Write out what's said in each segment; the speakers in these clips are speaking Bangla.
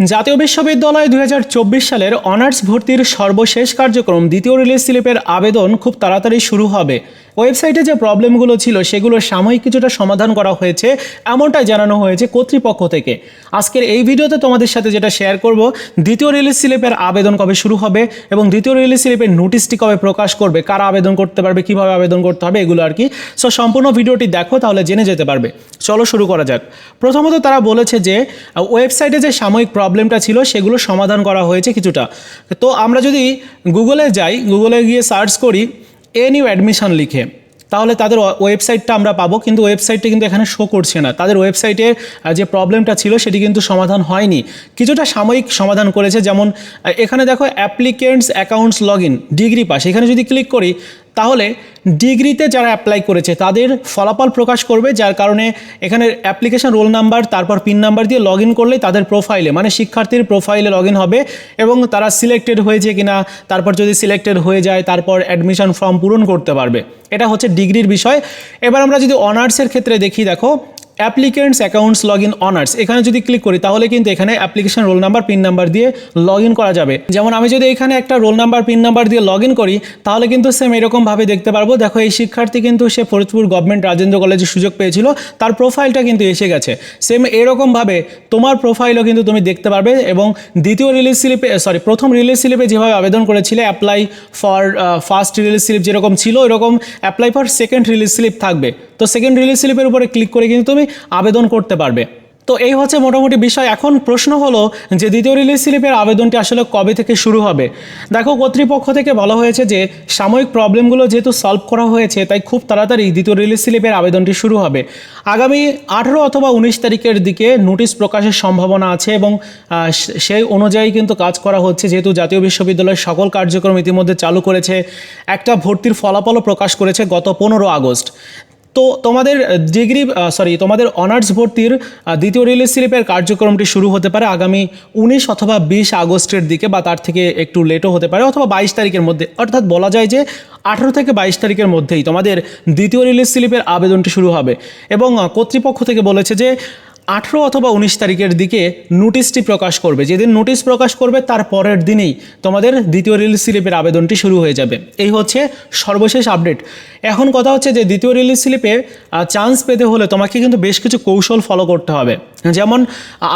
জাতীয় বিশ্ববিদ্যালয় দু হাজার চব্বিশ সালের অনার্স ভর্তির সর্বশেষ কার্যক্রম দ্বিতীয় রিলিজ স্লিপের আবেদন খুব তাড়াতাড়ি শুরু হবে। ওয়েবসাইটে যে প্রবলেমগুলো ছিল সেগুলো সাময়িক কিছুটা সমাধান করা হয়েছে, এমনটাই জানানো হয়েছে কর্তৃপক্ষ থেকে। আজকের এই ভিডিওতে তোমাদের সাথে যেটা শেয়ার করব, দ্বিতীয় রিলিজ স্লিপের আবেদন কবে শুরু হবে এবং দ্বিতীয় রিলিজ স্লিপের নোটিশটি কবে প্রকাশ করবে, কারা আবেদন করতে পারবে, কীভাবে আবেদন করতে হবে, এগুলো আর কি। সো সম্পূর্ণ ভিডিওটি দেখো, তাহলে জেনে যেতে পারবে। চলো শুরু করা যাক। প্রথমত তারা বলেছে যে ওয়েবসাইটে যে সাময়িক প্রবলেমটা ছিল সেগুলো সমাধান করা হয়েছে কিছুটা। তো আমরা যদি গুগলে যাই গুগলে গিয়ে সার্চ করি এ নিউ অ্যাডমিশন লিখে। তাহলে তাদের ওয়েবসাইটটা আমরা পাবো, কিন্তু ওয়েবসাইটটা কিন্তু এখানে শো করছে না। তাদের ওয়েবসাইটে যে প্রবলেমটা ছিল সেটি কিন্তু সমাধান হয়নি। কিছুটা সাময়িক সমাধান করেছে, যেমন এখানে দেখো applicants accounts log in degree pass এখানে যদি ক্লিক করি তাহলে ডিগ্রিতে যারা অ্যাপ্লাই করেছে, তাদের ফলাফল প্রকাশ করবে, যার কারণে এখানে অ্যাপ্লিকেশন রোল নাম্বার তারপর পিন নাম্বার দিয়ে লগ ইন করলে তাদের প্রোফাইলে মানে শিক্ষার্থীর প্রোফাইলে লগ ইন হবে এবং তারা সিলেক্টেড হয়েছে কিনা, তারপর যদি সিলেক্টেড হয়ে যায়, তারপর অ্যাডমিশন ফর্ম পূরণ করতে পারবে। এটা হচ্ছে ডিগ্রির বিষয়। এবার আমরা যদি অনার্সের ক্ষেত্রে দেখি, দেখো applicants accounts log in honours, এখানে যদি ক্লিক করি, তাহলে কিন্তু এখানে application roll number pin number দিয়ে লগ ইন করা যাবে। যেমন আমি যদি এখানে একটা রোল নাম্বার পিন নাম্বার দিয়ে লগ ইন করি, তাহলে কিন্তু সেম এরকমভাবে দেখতে পারব। দেখো, এই শিক্ষার্থী কিন্তু সে ফরিদপুর গভর্নমেন্ট রাজেন্দ্র কলেজে সুযোগ পেয়েছিল। তার প্রোফাইলটা কিন্তু এসে গেছে। সেম এরকমভাবে তোমার প্রোফাইলও কিন্তু তুমি দেখতে পারবে এবং দ্বিতীয় রিলিজ স্লিপে সরি প্রথম রিলিজ স্লিপে যেভাবে আবেদন করেছিলে apply for first release slip যেরকম ছিল এরকম apply for second release slip থাকবে। তো সেকেন্ড রিলিজ স্লিপের উপরে ক্লিক করে কিন্তু তুমি আবেদন করতে পারবে। তো এই হচ্ছে মোটামুটি বিষয়। এখন প্রশ্ন হলো যে দ্বিতীয় রিলিজ স্লিপের আবেদনটি আসলে কবে থেকে শুরু হবে? দেখো, কর্তৃপক্ষ থেকে বলা হয়েছে যে সাময়িক প্রবলেমগুলো যেহেতু সলভ করা হয়েছে, তাই খুব তাড়াতাড়ি দ্বিতীয় রিলিজ স্লিপের আবেদনটি শুরু হবে। আগামী আঠেরো অথবা উনিশ তারিখের দিকে নোটিশ প্রকাশের সম্ভাবনা আছে এবং সেই অনুযায়ী কিন্তু কাজ করা হচ্ছে। যেহেতু জাতীয় বিশ্ববিদ্যালয়ের সকল কার্যক্রম ইতিমধ্যে চালু করেছে, একটা ভর্তির ফলাফলও প্রকাশ করেছে গত পনেরো আগস্ট। তো তোমাদের ডিগ্রি সরি তোমাদের অনার্স ভর্তির দ্বিতীয় রিলিজ স্লিপের কার্যক্রমটি শুরু হতে পারে আগামী উনিশ অথবা বিশ আগস্টের দিকে বা তার থেকে একটু লেটও হতে পারে অথবা বাইশ তারিখের মধ্যে। অর্থাৎ বলা যায় যে আঠেরো থেকে বাইশ তারিখের মধ্যেই তোমাদের দ্বিতীয় রিলিজ স্লিপের আবেদনটি শুরু হবে। এবং কর্তৃপক্ষ থেকে বলেছে যে আঠেরো অথবা উনিশ তারিখের দিকে নোটিশটি প্রকাশ করবে। যেদিন নোটিশ প্রকাশ করবে, তার পরের দিনেই তোমাদের দ্বিতীয় রিলিজ স্লিপের আবেদনটি শুরু হয়ে যাবে। এই হচ্ছে সর্বশেষ আপডেট। এখন কথা হচ্ছে যে, দ্বিতীয় রিলিজ স্লিপে চান্স পেতে হলে তোমাকে কিন্তু বেশ কিছু কৌশল ফলো করতে হবে। যেমন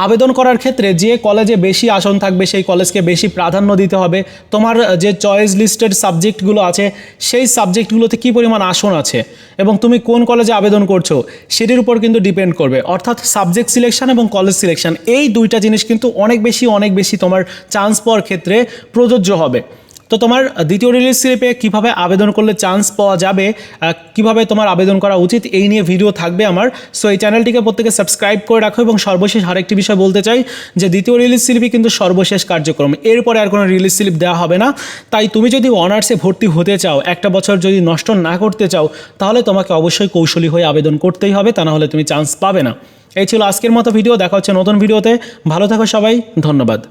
আবেদন করার ক্ষেত্রে যে কলেজে বেশি আসন থাকবে, সেই কলেজকে বেশি প্রাধান্য দিতে হবে। তোমার যে চয়েস লিস্টেড সাবজেক্টগুলো আছে, সেই সাবজেক্টগুলোতে কী পরিমাণ আসন আছে এবং তুমি কোন কলেজে আবেদন করছ, সেটির উপর কিন্তু ডিপেন্ড করবে। অর্থাৎ সাবজেক্ট সিলেকশন এবং কলেজ সিলেকশন এই দুইটা জিনিস কিন্তু অনেক বেশি অনেক বেশি তোমার চান্স পাওয়ার ক্ষেত্রে প্রযোজ্য হবে। তো তোমার দ্বিতীয় রিলিজ স্লিপে কীভাবে আবেদন করলে চান্স পাওয়া যাবে কীভাবে তোমার আবেদন করা উচিত, এই নিয়ে ভিডিও থাকবে আমার। সো এই চ্যানেলটিকে প্রত্যেকে সাবস্ক্রাইব করে রাখো এবং সর্বশেষ আরেকটি বিষয় বলতে চাই যে দ্বিতীয় রিলিজ স্লিপই কিন্তু সর্বশেষ কার্যক্রম। এরপরে আর কোনো রিলিজ স্লিপ দেওয়া হবে না। তাই তুমি যদি অনার্সে ভর্তি হতে চাও, একটা বছর যদি নষ্ট না করতে চাও, তাহলে তোমাকে অবশ্যই কৌশলী হয়ে আবেদন করতেই হবে, তা না হলে তুমি চান্স পাবে না। এই ছিল আজকের মতো ভিডিও দেখা হচ্ছে নতুন ভিডিওতে ভালো থাকো সবাই, ধন্যবাদ।